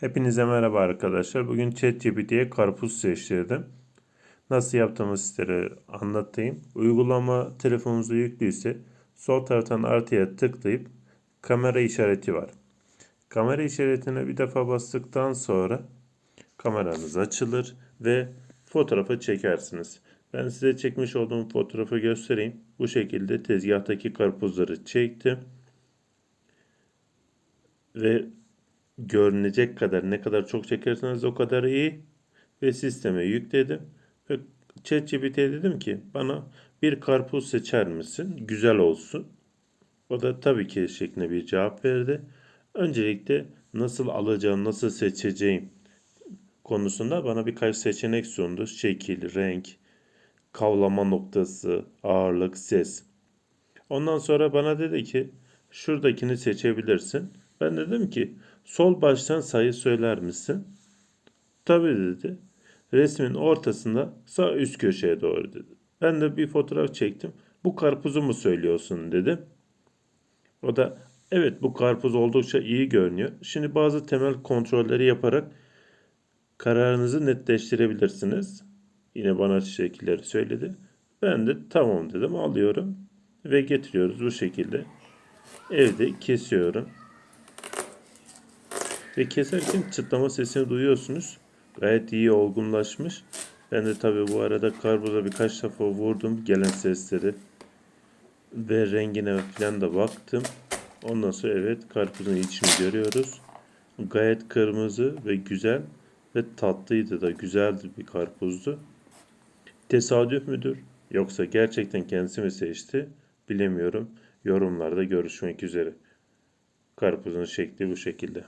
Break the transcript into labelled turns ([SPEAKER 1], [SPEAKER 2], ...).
[SPEAKER 1] Hepinize merhaba arkadaşlar. Bugün ChatGPT'ye karpuz seçtirdim. Nasıl yaptığımı sizlere anlatayım. Uygulama telefonunuza yüklüyse sol taraftan artıya tıklayıp kamera işareti var. Kamera işaretine bir defa bastıktan sonra kameranız açılır ve fotoğrafı çekersiniz. Ben size çekmiş olduğum fotoğrafı göstereyim. Bu şekilde tezgahtaki karpuzları çektim. Ve görünecek kadar ne kadar çok çekerseniz o kadar iyi ve sisteme yükledim ve ChatGPT'ye dedim ki bana bir karpuz seçer misin? Güzel olsun. O da tabii ki şeklinde bir cevap verdi. Öncelikle nasıl alacağım, nasıl seçeceğim konusunda bana birkaç seçenek sundu. Şekil, renk, kavlama noktası, ağırlık, ses. Ondan sonra bana dedi ki şuradakini seçebilirsin. Ben dedim ki sol baştan sayı söyler misin? Tabii dedi. Resmin ortasında sağ üst köşeye doğru dedi. Ben de bir fotoğraf çektim. Bu karpuzu mu söylüyorsun dedim. O da evet bu karpuz oldukça iyi görünüyor. Şimdi bazı temel kontrolleri yaparak kararınızı netleştirebilirsiniz. Yine bana şekilleri söyledi. Ben de tamam dedim alıyorum ve getiriyoruz bu şekilde. Evde kesiyorum. Ve keserken çıtlama sesini duyuyorsunuz. Gayet iyi olgunlaşmış. Ben de tabii bu arada karpuza birkaç defa vurdum gelen sesleri. Ve rengine falan da baktım. Ondan sonra evet karpuzun içini görüyoruz. Gayet kırmızı ve güzel ve tatlıydı da güzeldi bir karpuzdu. Tesadüf müdür yoksa gerçekten kendisi mi seçti bilemiyorum. Yorumlarda görüşmek üzere. Karpuzun şekli bu şekilde.